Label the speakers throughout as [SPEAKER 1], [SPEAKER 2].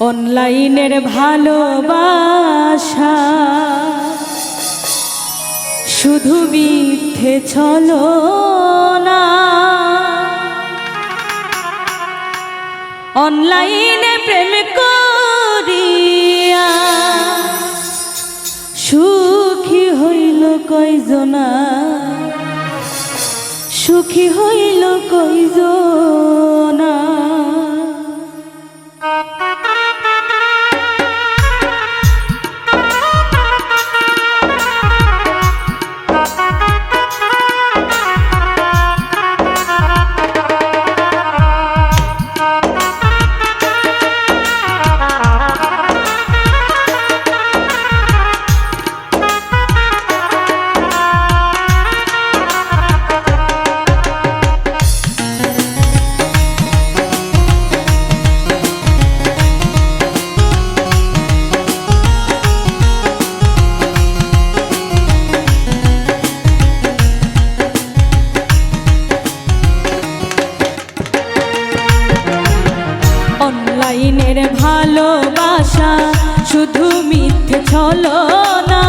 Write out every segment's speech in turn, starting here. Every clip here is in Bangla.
[SPEAKER 1] অনলাইনের ভালোবাসা। শুধু মিথ্যে চল না। অনলাইনে প্রেম করিয়া সুখী হইল কয়জনা? সুখী হইল কয়জনা? শুধু মিথ্যে ছলনা।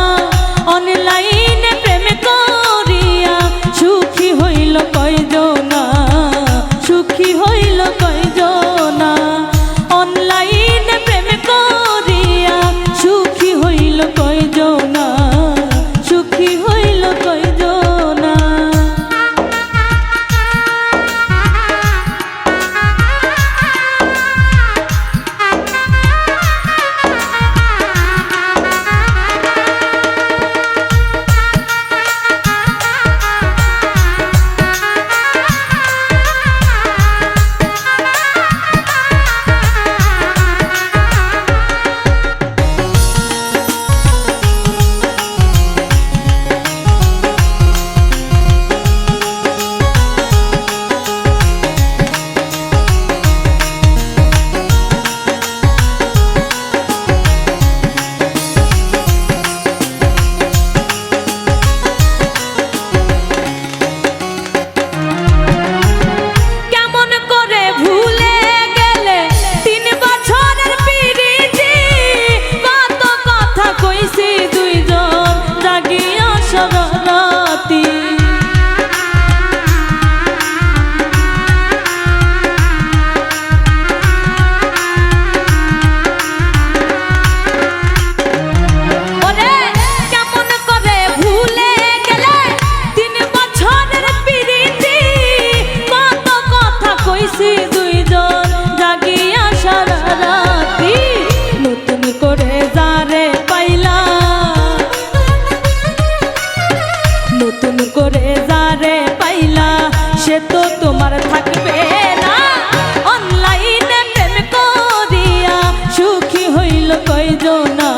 [SPEAKER 1] না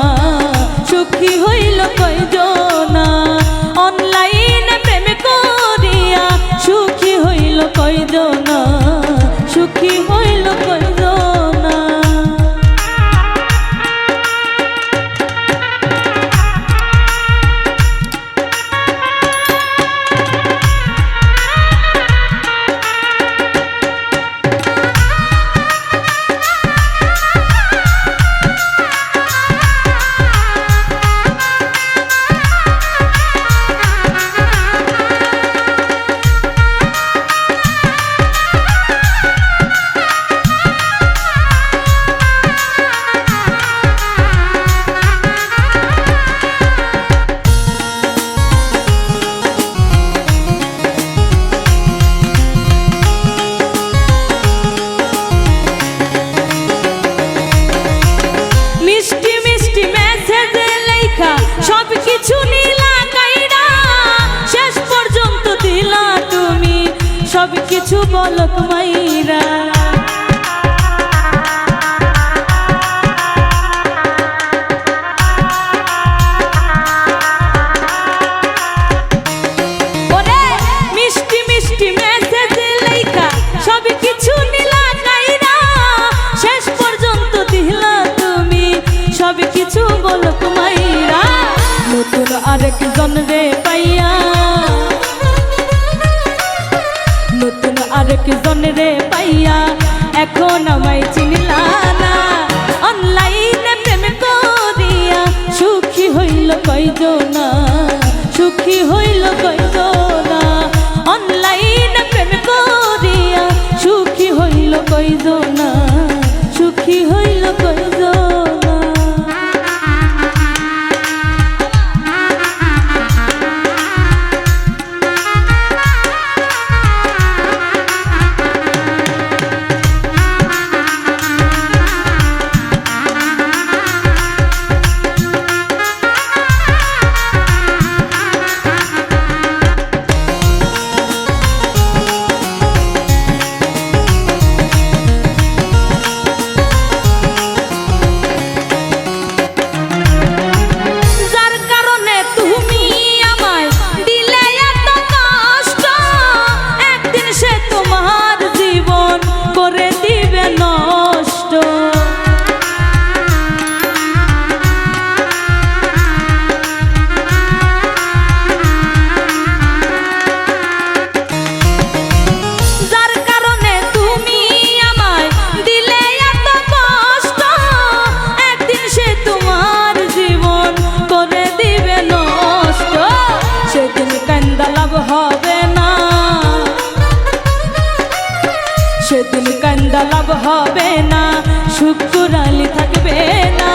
[SPEAKER 1] সুখী হইল কয়জন? কিছু নীলা কাইরা শেষ তুমি। সব কিছু বলক মাইরা। রতন রে পাইয়া। নতুন আরেক জন রে পাইয়া। এখন আমায় চিনিলা না। অনলাইনে প্রেম করিয়া সুখী হইল কয়জনা? সুখী হইল কয়জনা? অনলাইনে প্রেম করিয়া সুখী হইল কয়জনা? সুখী হইল হবে না শুক্রালি থাকবে না।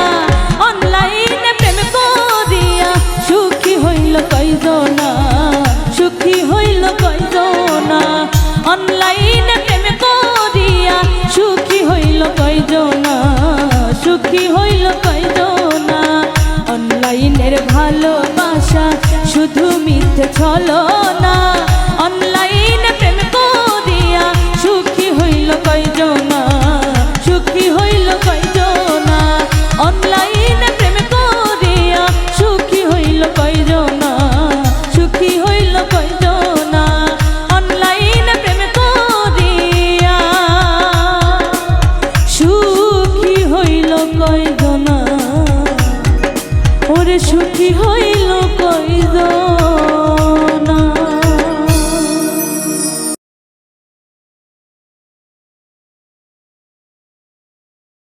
[SPEAKER 1] অনলাইনে প্রেম করিয়া সুখী হইল কয়জনা, সুখী হইল কয়জনা। অনলাইনে প্রেম করিয়া সুখী হইল কয়জনা, সুখী হইল কয়জনা। অনলাইনের ভালোবাসা শুধু মিথ্যে ছলো না সুখী হইল কয়জনা